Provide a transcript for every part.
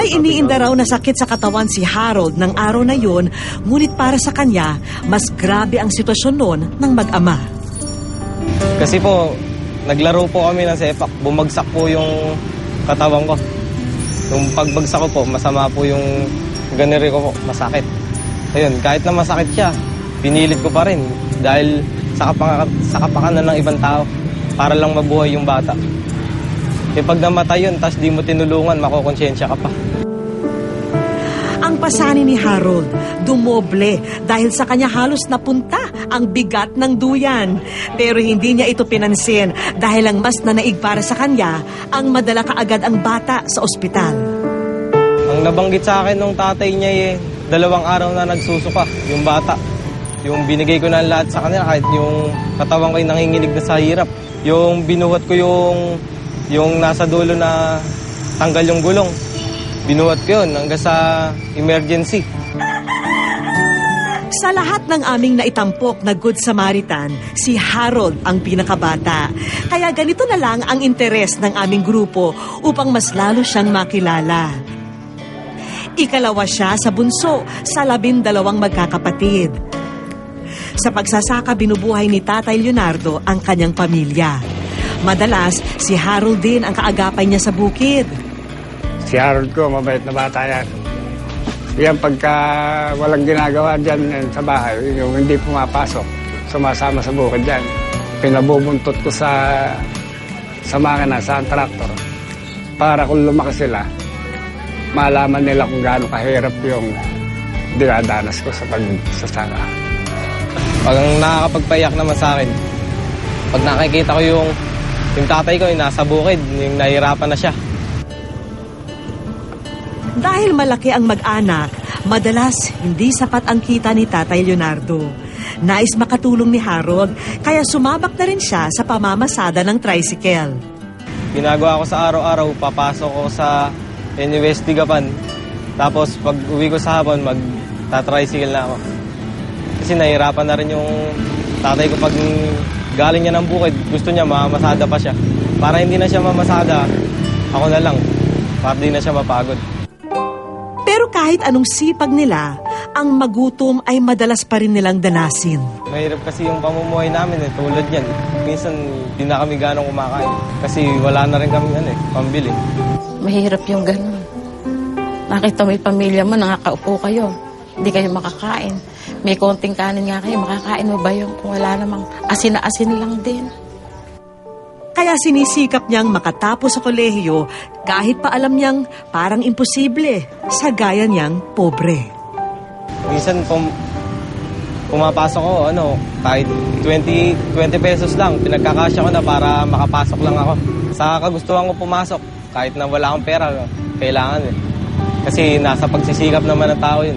May iniinda raw na sakit sa katawan si Harold ng araw na yun, ngunit para sa kanya, mas grabe ang sitwasyon noon ng mag-ama. Kasi po, naglaro po kami ng sepak. Bumagsak po yung katawan ko. Yung pagbagsak ko po, masama po yung ganiri ko po, masakit. Ayun, kahit na masakit siya, pinilit ko pa rin dahil sa, kapaka, sa kapakanan ng ibang tao para lang mabuhay yung bata. E pag namatay yun, tas di mo tinulungan, makokonsensya ka pa. Ang pasani ni Harold, dumoble dahil sa kanya halos napunta ang bigat ng duyan. Pero hindi niya ito pinansin dahil ang mas nanaig para sa kanya ang madala kaagad ang bata sa ospital. Ang nabanggit sa akin nung tatay niya eh, dalawang araw na nagsusuka, yung bata. Yung binigay ko na lahat sa kanila, kahit yung katawan ko ay nanginginig na sa hirap. Yung binuhat ko yung, yung nasa dulo na tanggal yung gulong. Binuhat ko yun hanggang sa emergency. Sa lahat ng aming naitampok na Good Samaritan, si Harold ang pinakabata. Kaya ganito na lang ang interes ng aming grupo upang mas lalo siyang makilala. Ikalawa siya sa bunso sa labindalawang magkakapatid. Sa pagsasaka binubuhay ni Tatay Leonardo ang kanyang pamilya. Madalas, si Harold din ang kaagapay niya sa bukid. Si Harold ko, mabait na bata yan. Yan pagka walang ginagawa dyan eh, sa bahay, yung hindi pumapasok, sumasama sa bukid dyan. Pinabubuntot ko sa sa makina, sa traktor. Para kung lumaki sila, malaman nila kung gaano kahirap yung dinadanas ko sa pagsasaka. Pag ang nakakapagpayak naman sa akin, pag nakikita ko yung, yung tatay ko yung nasa bukid, yung nahihirapan na siya. Dahil malaki ang mag-anak, madalas hindi sapat ang kita ni Tatay Leonardo. Nais makatulong ni Harold, kaya sumabak na rin siya sa pamamasada ng tricycle. Ginagawa ko sa araw-araw, papasok ko sa Gapan. Tapos pag uwi ko sa hapon, mag-tricycle na ako. Kasi nahihirapan na rin yung tatay ko pag galing niya ng bukid, gusto niya mamasada pa siya. Para hindi na siya mamasada, ako na lang. Para di na siya mapagod. Pero kahit anong sipag nila, ang magutom ay madalas pa rin nilang danasin. Mahirap kasi yung pamumuhay namin eh, tulad yan. Minsan, di na kami ganong kumakain. Kasi wala na rin kami ano, eh, pambili. Mahirap yung ganun. Nakita mo yung pamilya mo, nakakaupo kayo. Hindi kayo makakain. May konting kanin nga kayo, makakain mo ba yung kung wala namang asin na asin lang din? Kaya sinisikap niyang makatapos sa kolehiyo kahit pa alam niyang parang imposible sa gaya niyang pobre. Minsan, pum pumapasok ko, ano, kahit 20, 20 pesos lang, pinagkakasya ko na para makapasok lang ako. Sa kagustuhan ko pumasok, kahit na wala akong pera, kailangan eh. Kasi nasa pagsisikap naman ng tao yun.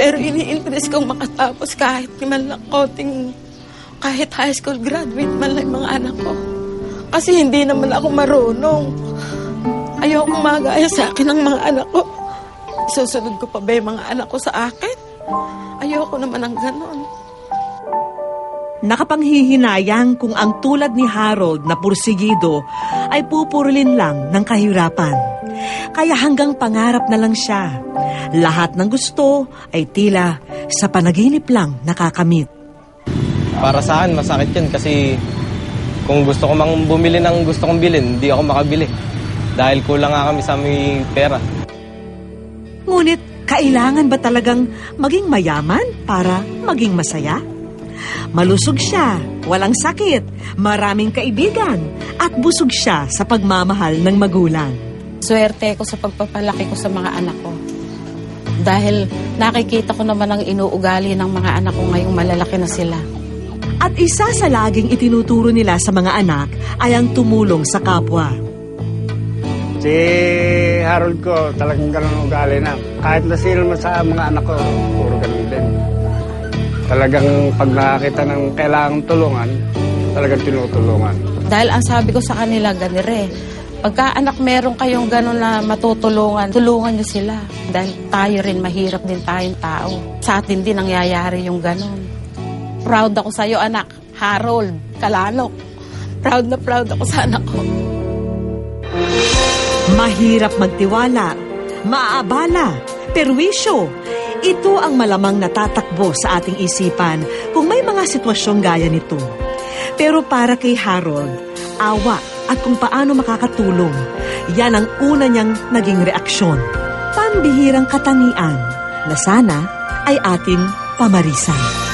Pero ini-interest kong makatapos kahit man lang konting, kahit high school graduate man lang mga anak ko. Kasi hindi naman ako marunong. Ayoko magaya sa akin ng mga anak ko. Susunod ko pa ba yung mga anak ko sa akin? Ayoko naman ng ganon. Nakapanghihinayang kung ang tulad ni Harold na pursigido ay pupurlin lang ng kahirapan. Kaya hanggang pangarap na lang siya. Lahat ng gusto ay tila sa panaginip lang nakakamit. Para sa akin, masakit yun kasi kung gusto ko mang bumili ng gusto kong bilhin, hindi ako makabili. Dahil kulang nga kami sa may pera. Ngunit kailangan ba talagang maging mayaman para maging masaya? Malusog siya, walang sakit, maraming kaibigan, at busog siya sa pagmamahal ng magulang. Swerte ko sa pagpapalaki ko sa mga anak ko. Dahil nakikita ko naman ang inuugali ng mga anak ko ngayong malalaki na sila. At isa sa laging itinuturo nila sa mga anak ay ang tumulong sa kapwa. Si Harold ko, talagang ganun ugali na. Kahit na sino man sa mga anak ko, puro ganun din. Talagang pag nakakita ng kailangang tulungan, talagang tinutulungan. Dahil ang sabi ko sa kanila, ganire, pagka anak meron kayong gano'n na matutulungan, tulungan nyo sila. Dahil tayo rin, mahirap din tayong tao. Sa atin din nangyayari yung gano'n. Proud ako sa'yo, anak. Harold, Kalanok. Proud na proud ako sa anak ko. Mahirap magtiwala, maaabala, perwisyo. Ito ang malamang natatakbo sa ating isipan kung may mga sitwasyong gaya nito. Pero para kay Harold, awa at kung paano makakatulong, yan ang una niyang naging reaksyon. Pambihirang katangian na sana ay ating pamarisan.